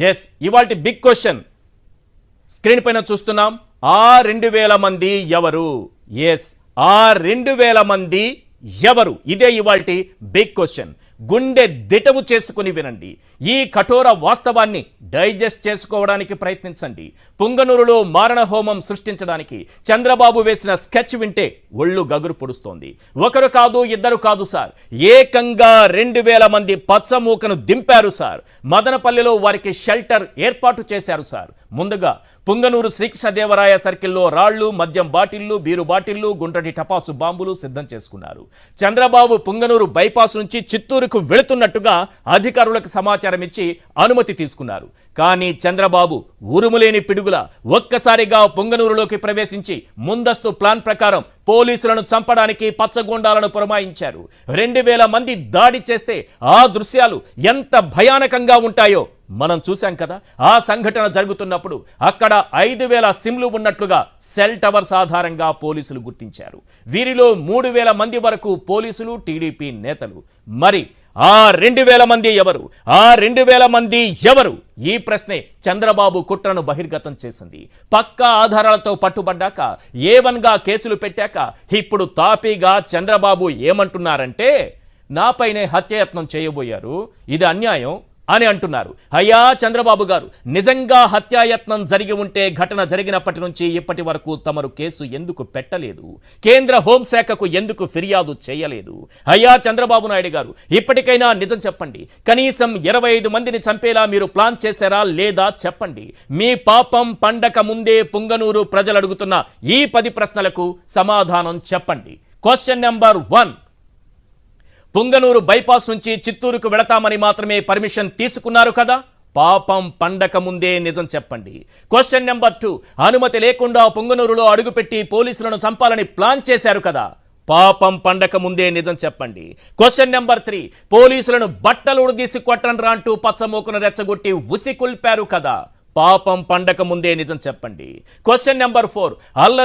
Yes ఇవాళ big question screen పైన చూస్తున్నాం. ఆ రెండు వేల మంది ఎవరు? ఎస్ ఆ రెండు వేల మంది ఎవరు? ఇదే ఇవాళ బిగ్ క్వశ్చన్ గుండె దిటవు చేసుకుని వినండి. ఈ కఠోర వాస్తవాన్ని డైజెస్ట్ చేసుకోవడానికి ప్రయత్నించండి. పుంగనూరులో మారణ హోమం సృష్టించడానికి చంద్రబాబు వేసిన స్కెచ్ వింటే ఒళ్ళు గగురు పొడుస్తోంది. ఒకరు కాదు ఇద్దరు కాదు సార్. ఏకంగా రెండు వేల మంది పచ్చమూకను దింపారు సార్. మదనపల్లిలో వారికి షెల్టర్ ఏర్పాటు చేశారు సార్. ముందుగా పుంగనూరు శ్రీకృష్ణదేవరాయ సర్కిల్లో రాళ్ళు మద్యం బాటిళ్ళు బీరు బాటిళ్ళు గుండ్రటి టపాసు బాంబులు సిద్ధం చేసుకున్నారు. చంద్రబాబు పుంగనూరు బైపాస్ నుంచి చిత్తూరు చిత్తూరుకు వెళుతున్నట్టుగా అధికారులకు సమాచారం ఇచ్చి అనుమతి తీసుకున్నారు. కానీ చంద్రబాబు ఉరుములేని పిడుగుల ఒక్కసారిగా పొంగనూరులోకి ప్రవేశించి ముందస్తు ప్లాన్ ప్రకారం పోలీసులను చంపడానికి పచ్చగొండాలను పురమాయించారు. రెండు వేల మంది దాడి చేస్తే ఆ దృశ్యాలు ఎంత భయానకంగా ఉంటాయో మనం చూశాం కదా. ఆ సంఘటన జరుగుతున్నప్పుడు అక్కడ ఐదు వేల సిమ్లు ఉన్నట్లుగా సెల్ టవర్స్ ఆధారంగా పోలీసులు గుర్తించారు. వీరిలో మూడు వేల మంది వరకు పోలీసులు టీడీపీ నేతలు. మరి ఆ రెండు వేల మంది ఎవరు? ఆ రెండు వేల మంది ఎవరు? ఈ ప్రశ్నే చంద్రబాబు కుట్రను బహిర్గతం చేసింది. పక్కా ఆధారాలతో పట్టుబడ్డాక ఏ వన్గా కేసులు పెట్టాక ఇప్పుడు తాపీగా చంద్రబాబు ఏమంటున్నారంటే నాపైనే హత్యయత్నం చేయబోయారు. ఇది అన్యాయం. అని అంటున్నారు. అయ్యా చంద్రబాబు గారు నిజంగా హత్యాయత్నం జరిగి ఉంటే ఘటన జరిగినప్పటి నుంచి ఇప్పటి వరకు తమరు కేసు ఎందుకు పెట్టలేదు? కేంద్ర హోంశాఖకు ఎందుకు ఫిర్యాదు చేయలేదు? అయ్యా చంద్రబాబు నాయుడు గారు ఇప్పటికైనా నిజం చెప్పండి. కనీసం ఇరవై ఐదు మందిని చంపేలా మీరు ప్లాన్ చేశారా లేదా చెప్పండి. మీ పాపం పండక ముందే పుంగనూరు ప్రజలు అడుగుతున్న ఈ పది ప్రశ్నలకు సమాధానం చెప్పండి. Question number one Punganur bypass నుంచి చిత్తూరుకు వెళతామని మాత్రమే పర్మిషన్ తీసుకున్నారు కదా? పాపం పండక ముందే నిజం చెప్పండి. క్వశ్చన్ నెంబర్ టూ అనుమతి లేకుండా పొంగనూరులో అడుగుపెట్టి పోలీసులను చంపాలని ప్లాన్ చేశారు కదా? పాపం పండక ముందే నిజం చెప్పండి. క్వశ్చన్ నెంబర్ త్రీ పోలీసులను బట్టలు ఉడదీసి కొట్టండి అంటూ పచ్చమోకును రెచ్చగొట్టి ఉచి కుల్పారు కదా? పాపం పండక ముందే నిజం చెప్పండి. క్వశ్చన్ నెంబర్ ఫోర్ అల్ల